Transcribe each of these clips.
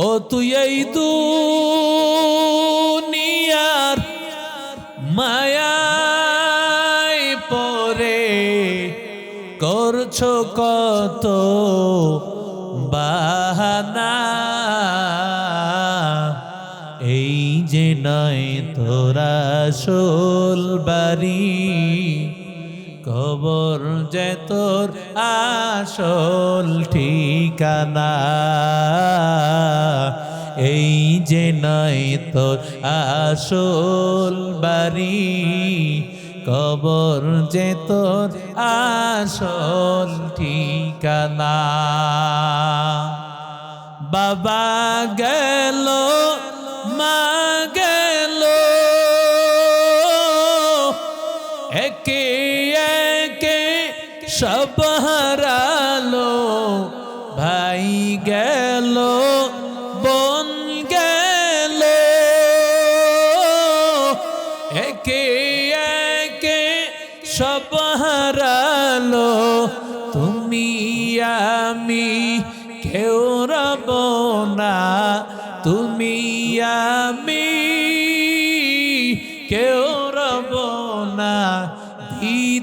ও তুই এই দুনিয়ার মায়ায় পরে করছ কত বাহানা? এই যে নয় তোরা সোল বাড়ি কবর যে তোর আসল ঠিকানা। এই যে নয় তোর আসল বাড়ি, কবর যে তোর আসল ঠিকানা। বাবা গেল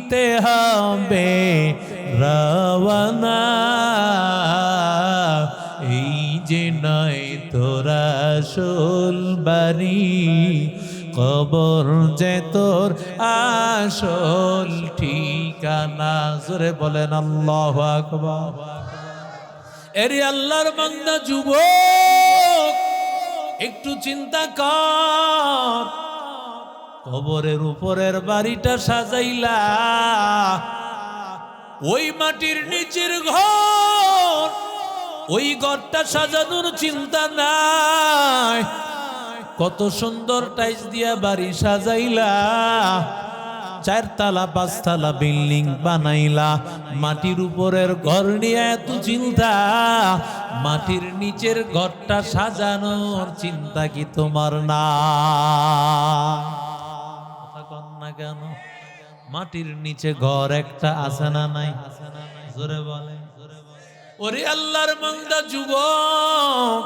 দিতে হবে রওয়ানা এই যে নয় তোরা সোল বাড়ি, কবর যে তোর আসল ঠিকানা। জোরে বলেন, আল্লাহ আকবার। এরে আল্লাহর বান্দা, যুবক, একটু চিন্তা কর। কবরের উপরের বাড়িটা সাজাইলা। ওই মাটির নিচের ঘর, ওই ঘরটা সাজানোর চিন্তা নাই। কত সুন্দর টাইস দিয়া বাড়ি সাজাইলা। চারতলা, পাঁচতলা বিল্ডিং বানাইলা। মাটির উপরের ঘর নিয়ে এত চিন্তা। মাটির নিচের ঘরটা সাজানোর চিন্তা কি তোমার না? কন না কেন? মাটির নিচে ঘর একটা আছে না নাই? জোরে বলে। ওরে আল্লাহর মন্দা যুবক,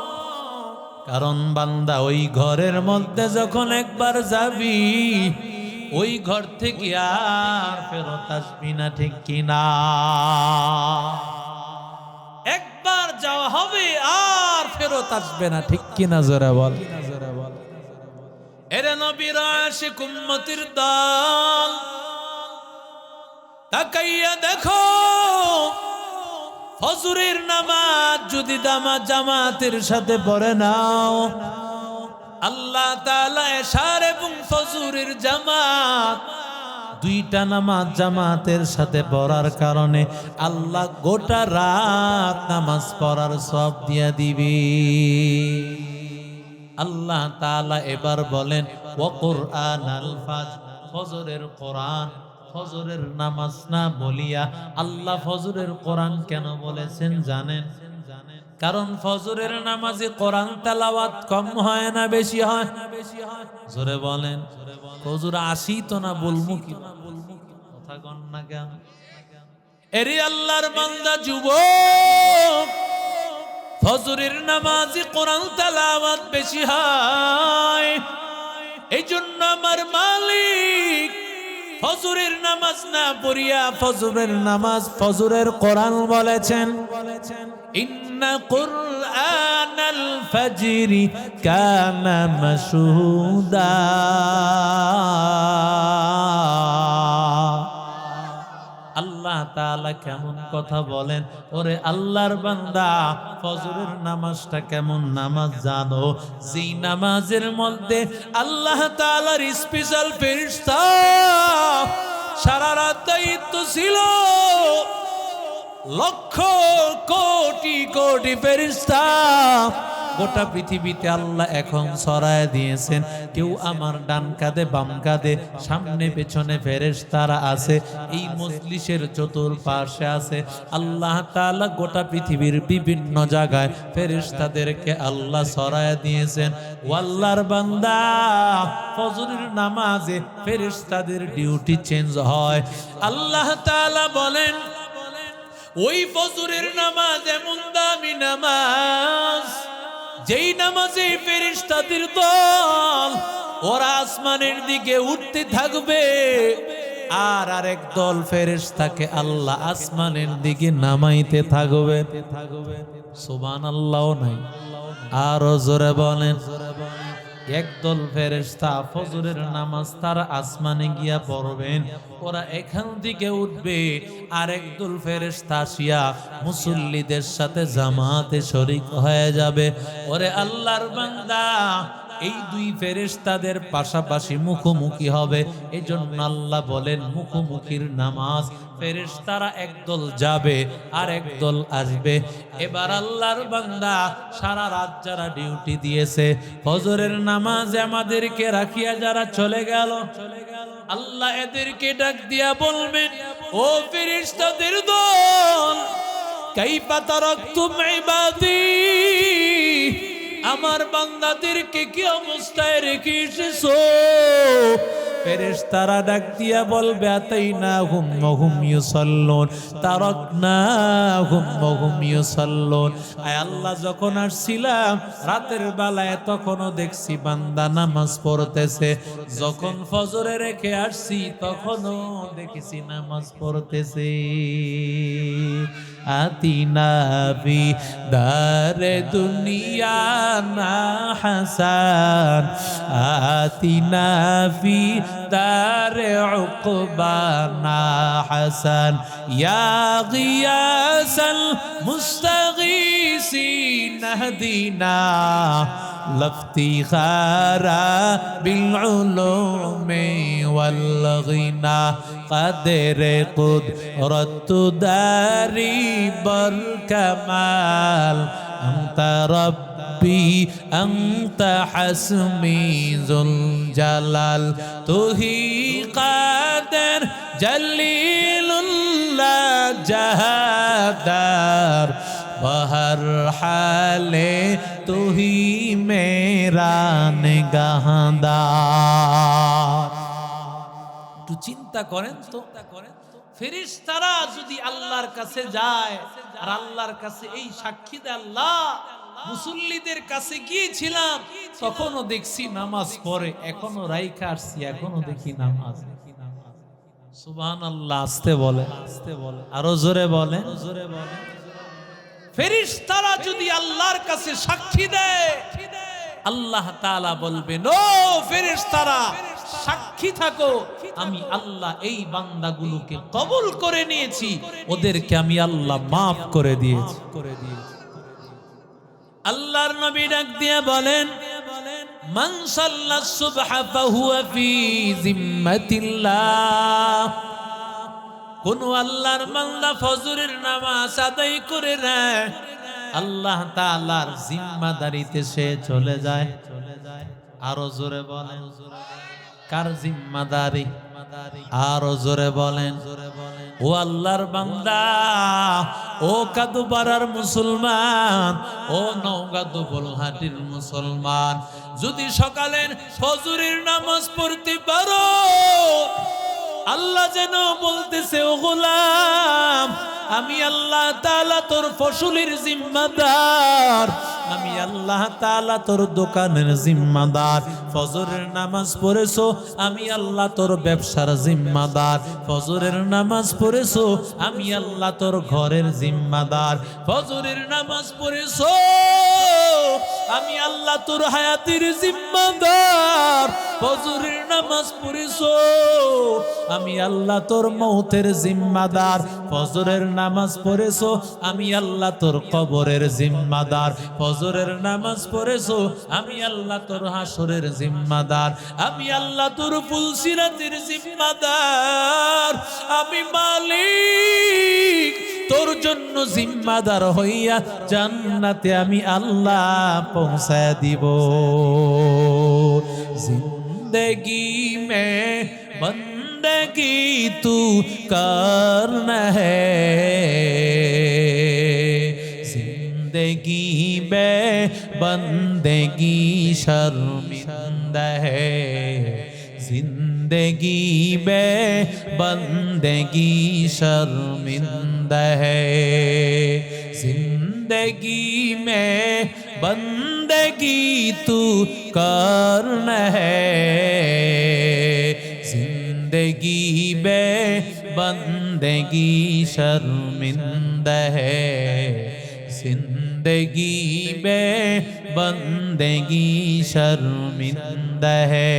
কারণ বান্দা ওই ঘরের মধ্যে যখন একবার যাবি, ওই ঘর থেকে আর ফেরত আসবি না, ঠিক কিনা একবার যাওয়া হবে, আর ফেরত আসবে না, ঠিক কিনা জোরে বল। এরে নবীর আশিক উম্মতির দল। তাকাইয়া দেখো, ফজরের নামাজ যদি দামা জামাতের সাথে পড়ে নাও। আল্লাহ তাআলা এশার এবং ফজরের জামাত দুইটা নামাজ জামাতের সাথে পড়ার কারণে আল্লাহ গোটা রাত নামাজ পড়ার সব দিয়া দিবি। আল্লাহ তাআলা এবার বলেন ও কোরআন আল ফাজ, ফজরের কোরআন, ফজরের নামাজ না বলিয়া আল্লাহ ফজরের কোরআন কেন বলেছেন জানেন? কারণ ফজরের নামাজে কোরআন তেলাওয়াত কম হয় না বেশি হয়? জোরে বলেন, ফজর আসি তো না বলব কি কথা কন না কেন? এরে আল্লাহর বান্দা, যুবক! ফজরের নামাজে কোরআন তেলাওয়াত বেশি হয়। এই জন্য আমার মালিক ফজরের নামাজ না পড়িয়া ফজরের নামাজ ফজরের কোরআন বলেছেন। ইন্না কুরআনাল ফাজরি কানা মাসহুদা আল্লাহ তাআলা কেমন কথা বলেন? ওরে আল্লাহর বান্দা, ফজরের নামাজটা কেমন নামাজ জানো? যেই নামাজের মধ্যে আল্লাহ তাআলার স্পেশাল সারা রাত দায়িত্ব ছিল। লক্ষ কোটি কোটি ফেরিস্তা গোটা পৃথিবীতে আল্লাহ এখন ছড়ায় দিয়েছেন। কেউ আমার ডান কাঁধে, বাম কাঁধে, সামনে, পেছনে ফেরেশতারা আছে। এই মজলিসের চতুর্পাশে আছে। আল্লাহ তালা গোটা পৃথিবীর বিভিন্ন জায়গায় ফেরেশতাদেরকে আল্লাহ ছড়ায় দিয়েছেন। ওয়াল্লার বান্দা, ফজরের নামাজে ফেরেশতাদের ডিউটি চেঞ্জ হয়। আল্লাহ তাআলা বলেন, ওই ফজরের নামাজ এমন দামি নামাজ। যেই নামাজে ফেরিস্তাদের দল, ওরা আসমানের দিকে উঠতে থাকবে, আর আরেক দল ফেরেশতাকে আল্লাহ আসমানের দিকে নামাইতে থাকবে। আল্লাহ নাই। আরও জোরে বলেন। একদল ফেরেস্তা ফজরের নামাজ তার আসমানে গিয়া পড়বেন। ওরা এখান থেকে উঠবে আর একদল ফেরেস্তা আসিয়া মুসল্লিদের সাথে জামাতে শরিক হয়ে যাবে। ওরে আল্লাহর বান্দা এই দুই ফেরেশতাদের পাশাপাশি মুখোমুখি হবে। এই জন্য আল্লাহ বলেন, মুখোমুখির নামাজ ফেরেশতারা একদল যাবে আর একদল আসবে। এবার আল্লাহর বান্দা সারা রাত যারা ডিউটি দিয়েছে, ফজরের নামাজ আমাদেরকে রাখিয়া যারা চলে গেল, আল্লাহ এদেরকে ডাক দিয়া বলবেন, ও ফেরেশতাদের দল, কাইফা তারাকতুম ইবাদি? আমার বান্দাদেরকে কি অবস্থায় রেখে ফেরেশতারা ডাক দিয়া বলবে আতাইনা হুম হুম ইউসাল্লুন তারাকনা হুম হুম ইউসাল্লুন। আয় আল্লাহ, যখন আসছিলাম, রাতের বেলায় তখনও দেখছি বান্দা নামাজ পড়তেছে। যখন ফজরে রেখে আসছি, তখনও দেখেছি নামাজ পড়তেছে। আতিনা বি দারে দুনিয়া না হাসান। আতিনা বি دار عقبانا حسن يا غياث المستغيثين اهدنا لافتخار بالعلوم والغنى. قدر قدرة داري بركمال أنت رب রব্বি অন্ত হাসমি জুল জালাল তুহি কাদের জলিলুল্লাহ জাহাদার বহর হালে তুহি মেরা নিগাহদার। একটু চিন্তা করেন তো। করেন ফেরিস্তারা যদি আল্লাহর কাছে যায়, আর আল্লাহর কাছে এই সাক্ষী দেয় আল্লাহ মুসল্লিদের কাছে গিয়েছিলাম, তখনও দেখছি নামাজ পড়ে এখনও রাইখা আসছি এখনও দেখি নামাজ। আল্লাহ আসতে বলে আসতে বলে আরও জোরে বলে জোরে বলে ফেরিস্তারা যদি আল্লাহর কাছে সাক্ষী দেয়, আল্লাহ তাআলা বলবেন ও ফেরেশতারা সাক্ষী থাকো। আমি আল্লাহ এই বান্দাগুলোকে কবুল করে নিয়েছি। ওদেরকে আমি আল্লাহ মাফ করে দিয়েছি করে দিয়েছি। আল্লাহর নবী ডাক দিয়ে বলেন, মান সাল্লা সুবহা ফাহুয়া ফি জিম্মাতিল্লাহ। কোন আল্লাহর বান্দা ফজরের নামাজ আদায় করে নেয়, আল্লাহ তাআলার জিম্মাদারিতে সে চলে যায়। চলে যায় আরও জোরে বলেন, কার জিম্মাদারি? আরও জোরে বলেন। ও আল্লাহর বান্দা, ও কাদুপাড়ার মুসলমান, ও নওগাঁ দুবলহাটির মুসলমান। যদি সকালের ফজরের নামাজ পড়তে পারো, আল্লাহ যেন বলতেছে, ও গোলাম, আমি আল্লাহ তালা তোর ফসলের জিম্মাদার আমি আল্লাহ তালা তোর দোকানের জিম্মাদার। ফজরের নামাজ পড়েছো, আমি আল্লাহ তোর ব্যবসার জিম্মাদার। ফজরের নামাজ পড়েছো, আমি আল্লাহ তোর ঘরের জিম্মাদার। ফজরের নামাজ পড়েছো, আমি আল্লাহ তোর হায়াতের জিম্মাদার। ফজরের নামাজ পড়েছো, আমি আল্লাহ তোর মৌতের জিম্মাদার। ফজরের নামাজ পড়েছো, আমি আল্লাহ তোর কবরের জিম্মাদার। ফজরের নামাজ পড়েছো? আমি আল্লাহ তোর হাসরের জিম্মাদার। আমি আল্লাহ তোর ফুলসিরাতের জিম্মাদার। আমি মালিক তোর জন্য জিম্মাদার হইয়া জান্নাতে আমি আল্লাহ পৌঁছায় দিব। জিন্দগি মে বন্দগি তু করনা है زندگی بے بندگی شرمندہ ہے۔ زندگی بے بندگی شرمندہ ہے۔ زندگی میں، بندگی تو کرنا ہے۔ زندگی بے بندگی شرمندہ ہے۔ زندگی بے بندگی شرمندہ ہے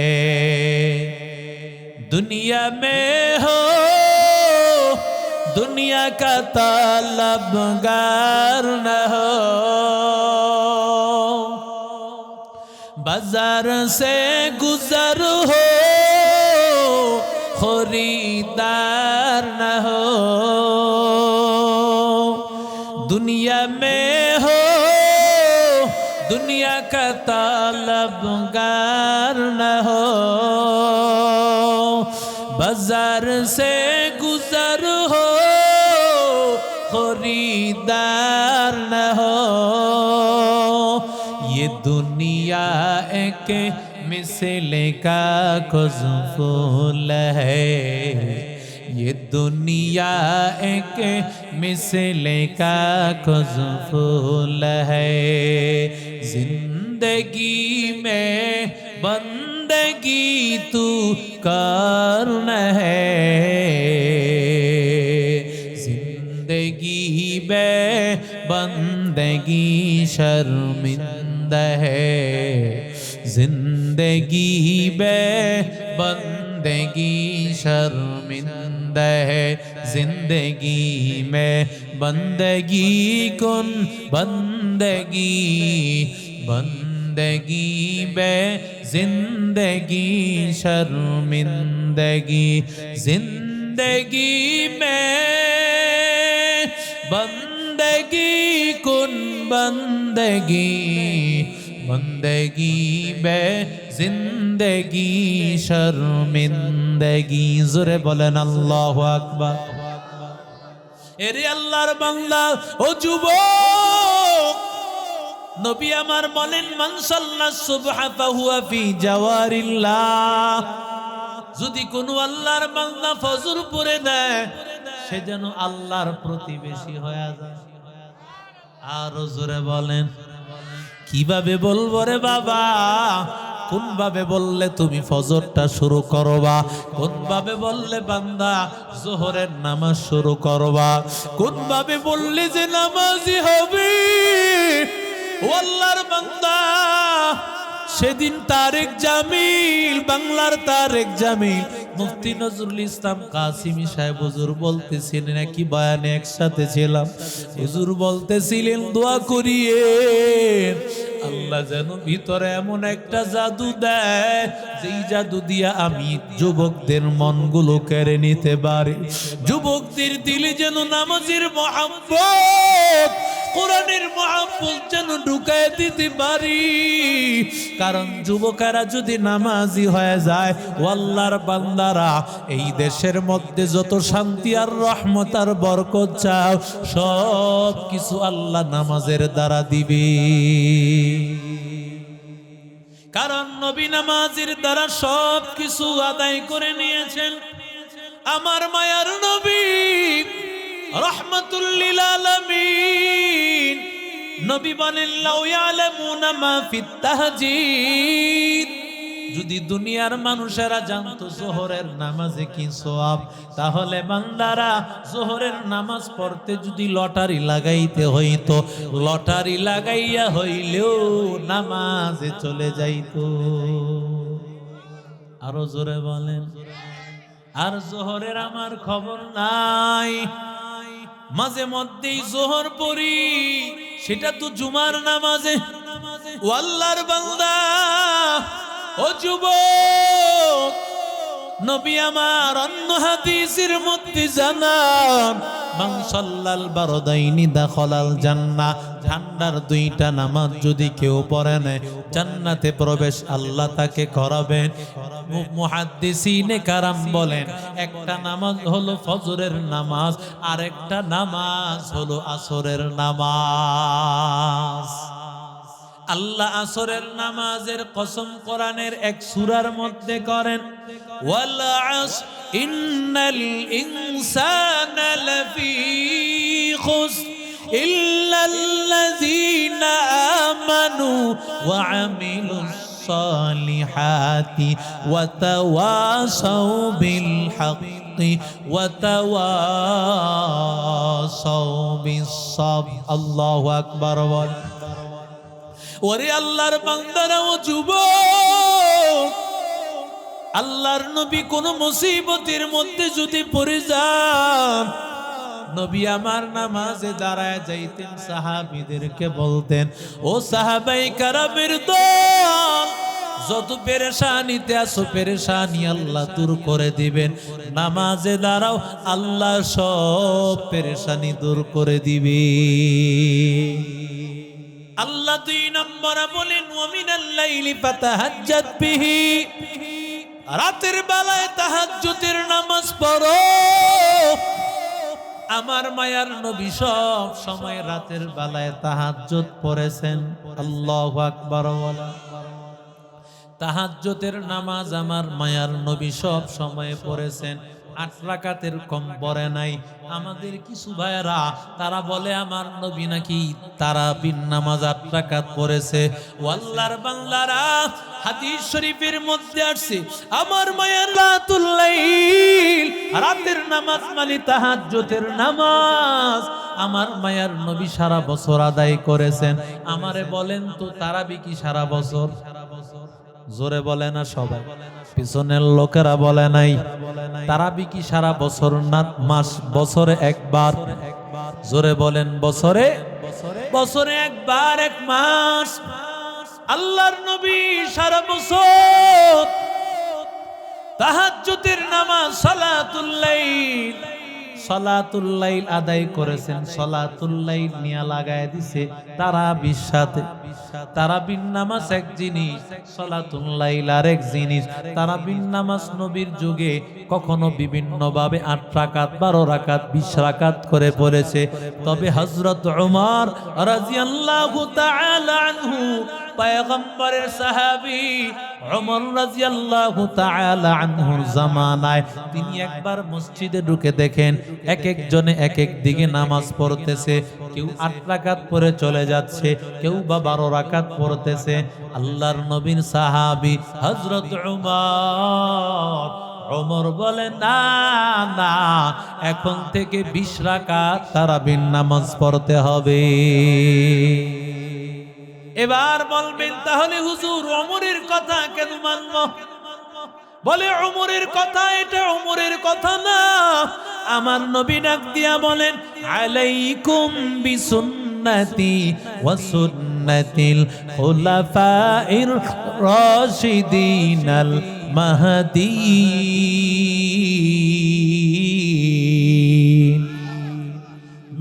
دنیا میں ہو دنیا کا طالب گار نہ ہو بازار سے گزر ہو خریدار نہ ہو میں ہو، دنیا کا طالبگار نہ ہو۔ بازار سے گزر ہو، خریدار نہ ہو۔ یہ دنیا ایک مثل کا کزفول ہے۔ یہ دنیا ایک مثل کا کزفول ہے۔ زندگی میں بندگی تو کارن ہے۔ زندگی میں بندگی شرمند ہے۔ زندگی بے بندگی شرمند ہے زندگی میں بندگی کن بندگی بندگی میں زندگی شرمندگی زندگی میں بندگی کن بندگی بندگی میں জিন্দগি শর্মিন্দগি, জোরে বলেন আল্লাহ আকবার। এরে আল্লাহর বাংলা ও যুবক, নবী আমার বলেন মানসাল্লা সুবহা ফাহুয়া ফি জাওয়ারিল্লাহ। যদি কোনো আল্লাহর বান্দা ফজর পরে দেয় সে যেন আল্লাহর প্রতিবেশী হয়ে যায়। আরও জোরে বলেন, কীভাবে বলব রে বাবা? কোন ভাবে বললে তুমি ফজরটা শুরু করবা? কোন ভাবে বললে বান্দা জোহরের নামাজ শুরু করবা? কোন ভাবে বললে যে নামাজি হবে? ওয়াল্লার বান্দা, সেদিন তারেক জামিল, বাংলার তারেক জামিল মুফতি নজরুল ইসলাম কাসিমি সাহেব হুজুর বলতেছিলেন, নাকি বায়ানে একসাথে ছিলাম? হুজুর বলতেছিলেন, দোয়া করিয়ে, আল্লাহ যেন ভিতরে এমন একটা জাদু দেয়, যেই জাদু দিয়া আমি যুবকদের মনগুলো কেড়ে নিতে পারি। যুবকদের দিলে যেন নামাজের মহাব্বত কোরআনের মহাব্বত যেন ঢুকায় দিতে পারি। কারণ যুবকেরা যদি নামাজি হয়ে যায় ও আল্লাহর বান্দারা, এই দেশের মধ্যে যত শান্তি আর রহমত আর বরকত চাও, সব কিছু আল্লাহ নামাজের দ্বারা দিবে। কারণ নবী নামাজের দ্বারা সব কিছু আদায় করে নিয়েছেন। আমার মায়ার নবী রহমতুল্লিল আলামিন। নবী বলেন, লাউ ইয়ালামুনা মা ফিত যদি দুনিয়ার মানুষেরা জানতো জোহরের নামাজে কি সওয়াব, তাহলে বান্দারা জোহরের নামাজ পড়তে যদি লটারি লাগাইতে হইতো, লটারি লাগাইয়া হইলেও নামাজে চলে যাইতো। আরও জোরে বলেন, আর জোহরের আমার খবর নাই। মাঝে মধ্যেই জোহর পড়ি, সেটা তো জুমার নামাজে। ওয়াল্লার বাংলা ও যুবক, নবী আমার অন্য হাদিসের মধ্যে জানান মান সাল্লাল বারদাইনি দাখলাল জান্নাহ। ঠান্ডার দুইটা নামাজ যদি কেউ পড়ে নেয়, জান্নাতে প্রবেশ আল্লাহ তাকে করাবেন। কারাম বলেন, একটা নামাজ হলো ফজরের নামাজ আর একটা নামাজ হলো আসরের নামাজ। আল্লাহ আসরের নামাজের কসম কোরআনের এক সূরার মধ্যে করেন, ওয়াল إن الإنسان لفي خسر إلا الذين آمنوا وعملوا الصالحات وتواصوا بالحق وتواصوا بالصبر الله أكبر وري الله ربنا وجبور আল্লাহর নবী কোন মুসিবতের মধ্যে যদি পড়ে যান, নবী আমার নামাজে দাঁড়ায় যাইতেন, সাহাবীদেরকে বলতেন, ও সাহাবাই কারামের দল, যত পেরেশানিতে আসো পেরেশানি আল্লাহ দূর করে দিবেন। নামাজে দাঁড়াও, আল্লাহ সব পেরেশানি দূর করে দিবে। আল্লাহ দুই নম্বরে বলেন ওমিনাল লাইলি ফাতাহাজ্জাত বিহি। রাতের বেলায় তাহাজ্জুদের নামাজ পড়ো। আমার মায়ার নবী সব সময় রাতের বেলায় তাহাজ্জুদ পড়েছেন। আল্লাহু আকবার ওয়ালা নামাজ আমার মায়ার নবী সব সময় পড়েছেন। আট রাকাতের কম পড়ে নাই। আমাদের কিছু ভাইয়েরা, তারা বলে, আমার নবী নাকি তারা বিন নামাজ আট রাকাত পড়েছে। ওয়াল্লার বাংলারা হাদিস শরীফের মধ্যে আসছে, আমার মায়ের রাতুল্লাইল রাতের নামাজ মানে তাহাজ্জুদের নামাজ। আমার মায়ার নবী সারা বছর আদায় করেছেন। আমারে বলেন তো, তারাবি কি সারা বছর সারা বছর? জোরে বলে না সবাই। পিছনের লোকেরা বলে নাই, তারা কি সারা বছর না, মাস, বছরে একবার। জোরে বলেন, বছরে? বছরে একবার, এক মাস। আল্লাহর নবী সারা বছর তাহাজ্জুদের নামাজ সালাতুল্লাইল সলাতুল্লাইল আদায় করেছেন। সলাতুল্লাইল নিয়া লাগায় দিছে তারা বিশ্বাতে তারা বিন নামাজ এক জিনিস সলাতুল্লাইল আর এক জিনিস। তারা বিন নামাজ নবীর যুগে কখনো বিভিন্ন ভাবে আট রাকাত, বারো রাকাত, বিশ রাকাত করে পড়েছে। তবে হজরত উমর রাজিয়াল্লাহু তাআলা আনহু পয়গম্বরের সাহাবী ওমর রাদিয়াল্লাহু তাআলা আনহুর জামানায় তিনি একবার মসজিদে ঢুকে দেখেন এক জনে এক এক দিকে নামাজ পড়তেছে, কেউ আট রাকাত পড়ে চলে যাচ্ছে, কেউ বা বারো রাকাত পড়তেছে। আল্লাহর নবীর সাহাবি হযরত উমর ওমর বলে, না না, এখন থেকে বিশ রাকাত তারাবির নামাজ পড়তে হবে। এবার বলবেন, তাহলে হুজুর অমরের কথা কেন মানব? বলে, অমরের কথা, এটা অমরের কথা না। আমার নবী ডাক দিয়া বলেন, আলাইকুম বিসুন্নতি ওয়া সুন্নাতিল খুলাফাইর রাশিদিনাল মাহদীন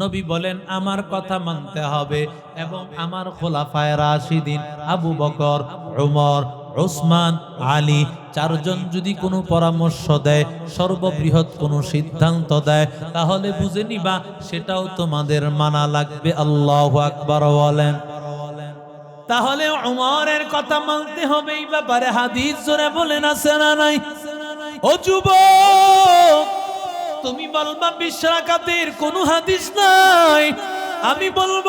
নবী বলেন, আমার কথা মানতে হবে। এবং আমার খোলাফায় রাশিদিন, আবু বকর, উমর ওসমান আলী চারজন যদি কোনো পরামর্শ দেয়, সর্ববৃহৎ কোনো সিদ্ধান্ত দেয়, তাহলে বুঝে নিবা সেটাও তোমাদের মানা লাগবে। আল্লাহ আকবার বলেন। তাহলে উমরের কথা মানতে হবে। এই ব্যাপারে হাদিস জোরে আছে না নাই? ও যুবক! তুমি বলবা বিশ্বাকাতের কোন হাদিস নাই। আমি বলব,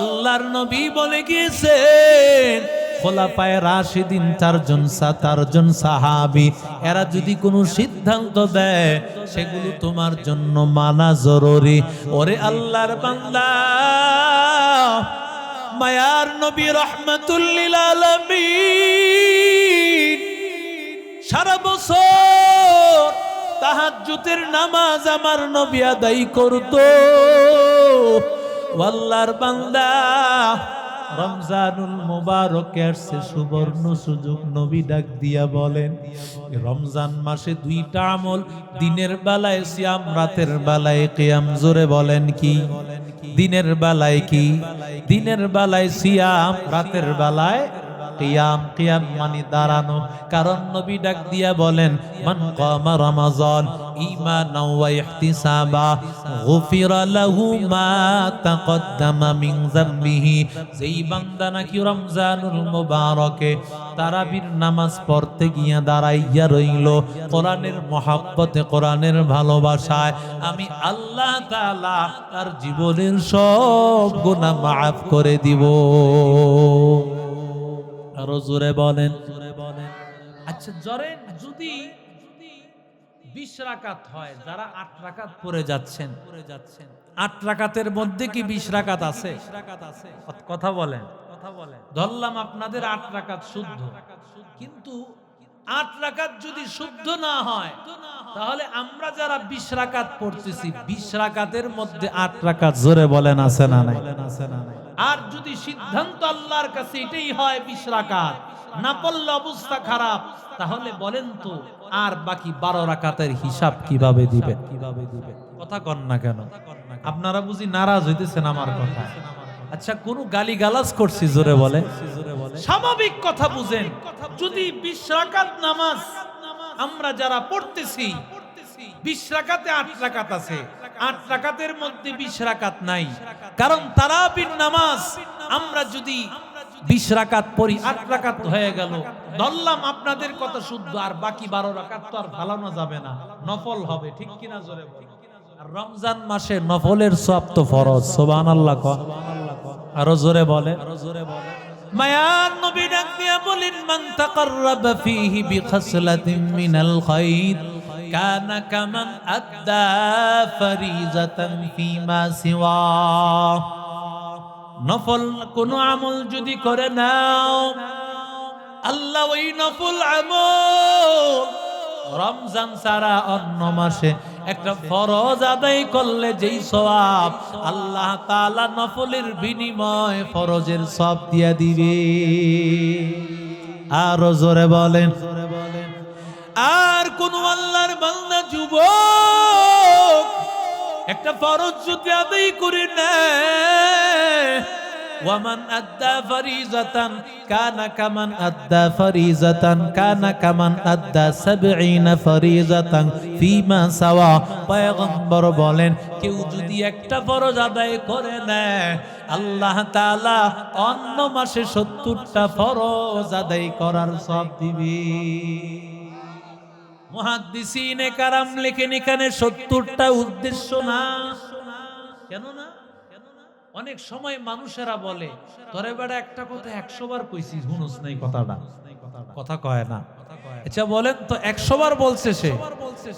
আল্লাহর নবী বলে গিয়েছেন খোলাপায় রাশিদিন চারজন চারজন সাহাবি। এরা যদি কোনো সিদ্ধান্ত দেয়, সেগুলো তোমার জন্য মানা জরুরি। ওরে আল্লাহর বান্দা, মায়ার নবী রহমতুল্লিল আলমিন, সারা বছর তাহাজ্জুদের নামাজ আমার নবী আদায় করত। আল্লাহর বান্দা, রমজানুল মুবারক আসছে সুবর্ণ সুযোগ নবী ডাক দিয়া বলেন, রমজান মাসে দুইটা আমল, দিনের বেলায় সিয়াম, রাতের বেলায় কিয়াম, জোরে বলেন কি? দিনের বেলায় কি? দিনের বেলায় সিয়াম, রাতের বেলায় কিয়াম কিয়াম মানে দাঁড়ানো। কারণ নবী ডাক দিয়া বলেন, মান কামা রমাজান, ঈমানাও ওয়া ইহতিসাবা, গুফিরা লাহু মা তাকদ্দামা মিন যামবিহি। যেই বান্দা নাকি রমজানুল মুবারকে তারাবির নামাজ পড়তে গিয়া দাঁড়াইয়া রইল, কোরআনের মহাব্বতে, কোরআনের ভালোবাসায়, আমি আল্লাহ তাআলা তার জীবনের সব গুনাহ মাফ করে দিব। আরও জোরে বলেন। আচ্ছা জরে যদি বিশ রাকাত হয়, যারা আট রাকাত পরে যাচ্ছেন পরে যাচ্ছেন আট রাকাতের মধ্যে কি বিশ রাকাত আছে? কথা বলেন কথা বলেন। ধরলাম আপনাদের আট রাকাত শুদ্ধ। কিন্তু আট রাকাত যদি শুদ্ধ না হয়, তাহলে আমরা যারা বিশ রাকাত পড়তেছি, বিশ রাকাতের মধ্যে আট রাকাত জোরে বলেন, আছে না নাই? আর যদি সিদ্ধান্ত আল্লাহর কাছে এটাই হয় বিশ রাকাত, না পড়লে অবস্থা খারাপ, তাহলে বলেন তো, আর বাকি বারো রাকাতের হিসাব কীভাবে দিবে কীভাবে দিবে কথা কন না কেন? আপনারা বুঝি নারাজ হইতেছেন আমার কথা। আচ্ছা কোন গালি গালাজ করছি, জোরে বলে স্বাভাবিক কথা বুঝেন। যদি বিশ রাকাত নামাজ আমরা যারা পড়তেছি বিশ রাকাতে আট রাকাত আছে। আট রাকাতের মধ্যে বিশ রাকাত নাই। কারণ তারাবির নামাজ আমরা যদি বিশ রাকাত পড়ি আট রাকাত হয়ে গেল। ধরলাম আপনাদের কথা শুদ্ধ আর বাকি বারো রাকাত তো আর ফালানো যাবে না। নফল হবে ঠিক কিনা জোরে রমজান মাসে নফলের সব তো ফরজ সোবান আল্লাহ আরও জোরে বলে আরও জোরে বলে মায়ার নবী ডাক দিয়া বলেন মান তাকাররাবা ফীহি বিখাসলাতিন মিনাল খাইর, কানা কামান আদ্দা ফরিজাতান ফীমা সিওয়া। নফল কোন আমল যদি করে নাও, আল্লাহ ওই নফল আমল রমজান ছাড়া অন্য মাসে একটা ফরজ আদায় করলে যেই সওয়াব আল্লাহ তাআলা নফলের বিনিময় ফরজের সব দিয়া দিবে। আর জোরে বলেন। আর কোন আল্লাহর বান্দা যুবক একটা ফরজ যদি আদায় করে নেয় ওয়ামান আদ্দা ফরিজাতান কানা কামান আদ্দা ফরিজাতান কানা কামান আদ্দা সাবঈনা ফরিজাতান ফিমা সাওয়া। পয়গম্বর বলেন, কেউ যদি একটা ফরজ আদায় করে নেয়, আল্লাহ তাআলা অন্য মাসে সত্তরটা ফরজ আদায় করার সব দিবে। মহাদ্দিসিনে কারাম লেখেন, এখানে সত্তরটা উদ্দেশ্য না। কেন না অনেক সময় মানুষেরা বলে, তোরে বেড়া একটা কথা একশো বার কইছি শুনুস নাই কথাটা। কথা কয় না। আচ্ছা বলেন তো একশো বার বলছে সে।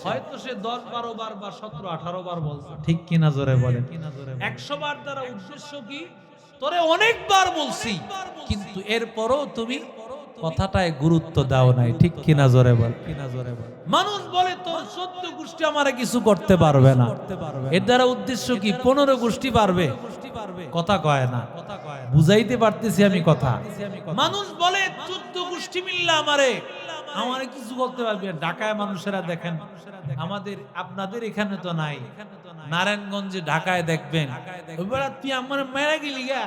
হয়তো সে দশ বারো বার বা সতেরো, আঠারো বার বলছে। ঠিক কিনা জোরে বলে একশো বার দ্বারা উদ্দেশ্য কি? তোরে অনেকবার বলছি, কিন্তু এরপরও তুমি কথাটায় গুরুত্ব দাও নাই ঠিক কিনা জোরে বল কিনা জোরে বল। মানুষ বলে তোর সত্য গোষ্ঠী আমার কিছু করতে পারবে না। এর দ্বারা উদ্দেশ্য কি? পনেরো গোষ্ঠী পারবে? কথা কয় না। বুঝাইতে পারতেছি আমি কথা। মানুষ বলে চোদ্দ গোষ্ঠী মিললে আমারে। আমারে কিছু করতে পারবে ঢাকায় মানুষেরা দেখেন আমাদের আপনাদের এখানে তো নাই। নারায়ণগঞ্জে ঢাকায় দেখবেন। ওইবার তুই আমার মেরে গেলি গা।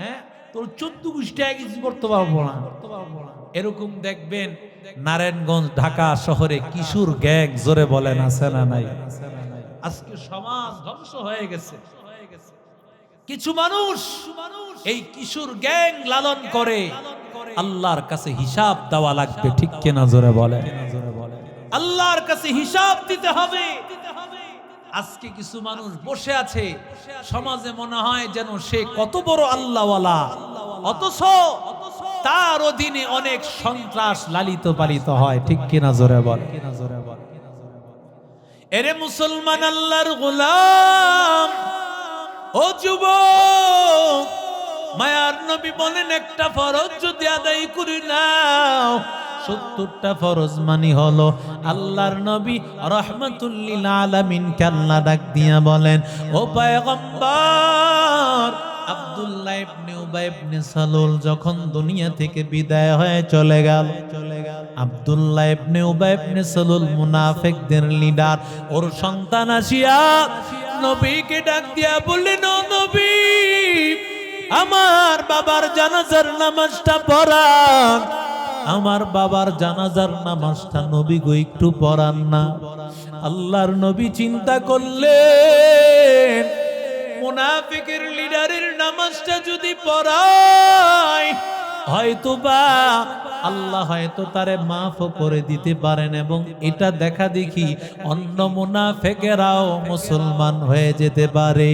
হ্যাঁ? তোর চোদ্দ গোষ্ঠী কিছু করতে পারব না। এরকম দেখবেন নারায়ণগঞ্জ, ঢাকা শহরে কিশোর গ্যাং জোরে বলেন আছে না নাই? আজকে সমাজ ধ্বংস হয়ে গেছে। কিছু মানুষ এই কিশোর গ্যাং লালন করে। আল্লাহর কাছে হিসাব দেওয়া লাগবে, ঠিক কিনা জোরে বলে? আল্লাহর কাছে হিসাব দিতে হবে। আজকে কিছু মানুষ বসে আছে, সমাজে মনে হয় যেন সে কত বড় আল্লাহওয়ালা। অথচ তার অধীনে অনেক সন্ত্রাস লালিত পালিত হয়, ঠিক কিনা জোরে বল? জোরে বল এরে মুসলমান আল্লাহর গোলাম, ও যুবক, মায়ার নবী বলেন, একটা ফরজ যদি আদায় করি নাও সত্তরটা ফরজ মানি হলো। আল্লাহর নবী রহমতুল্লিল আলামিন কাল্লা ডাক দিয়া বলেন, ও পায়গম্বর, আব্দুল্লাহ ইবনে উবাই ইবনে সালুল যখন দুনিয়া থেকে বিদায় হয়ে চলে গেল চলে গেল, আব্দুল্লাহ ইবনে উবাই ইবনে সালুল মুনাফিকদের লিডার, ওর সন্তান আসিয়া নবীকে ডাক দিয়া বললেন, ও নবী, আমার বাবার জানাজার নামাজটা পড়ান। আমার বাবার জানাজার নামাজটা নবী গো একটু পড়ান না। আল্লাহর নবী চিন্তা করলেন, মুনাফিকের লিডারের নামাজটা যদি পড়ায় হয়তো বা আল্লাহ হয়তো তারে মাফ করে দিতে পারেন এবং এটা দেখা দেখি অন্য মুনাফেকেরাও মুসলমান হয়ে যেতে পারে।